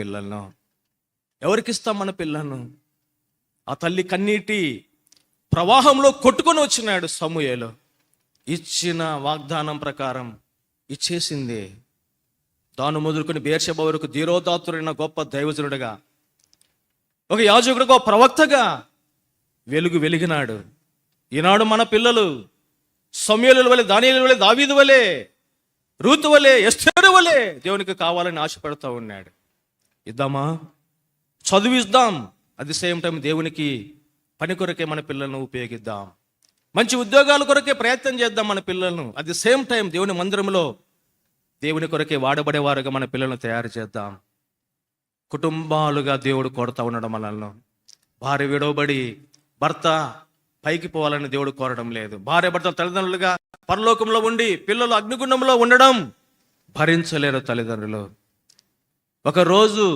పిల్లలను. ఎవరికి ఇస్తాం మన పిల్లలను? ఆ తల్లి కన్నీటి ప్రవాహంలో కొట్టుకొని వచ్చినాడు సమూయేలు. ఇచ్చిన వాగ్దానం ప్రకారం ఇచ్చేసింది. తాను మొదలుకొని బేర్షబ వరకు ధీరోదాతుడైన గొప్ప దైవజనుడిగా ఒక యాజకుడిగా ఒక ప్రవక్తగా వెలుగు వెలిగినాడు. ఈనాడు మన పిల్లలు సమయలు వలె దానియలు వలె దావీదు వలె రూతు వలె ఎస్తేరు వలె దేవునికి కావాలని ఆశపడుతూ ఉన్నాడు. ఇద్దామా? చదివిద్దాం అట్ ది సేమ్ టైం దేవునికి పని కొరకే మన పిల్లలను ఉపయోగిద్దాం. మంచి ఉద్యోగాల కొరకే ప్రయత్నం చేద్దాం మన పిల్లలను. అట్ ది సేమ్ టైం దేవుని మందిరంలో దేవుని కొరకే వాడబడేవారుగా మన పిల్లలను తయారు చేద్దాం. కుటుంబాలుగా దేవుడు కొడతా ఉండడం మనల్ని భార్య విడవబడి భర్త పైకి పోవాలని దేవుడు కోరడం లేదు. భార్య భర్త తల్లిదండ్రులుగా పరలోకంలో ఉండి పిల్లలు అగ్నిగుండంలో ఉండడం భరించలేరు తల్లిదండ్రులు. ఒక రోజు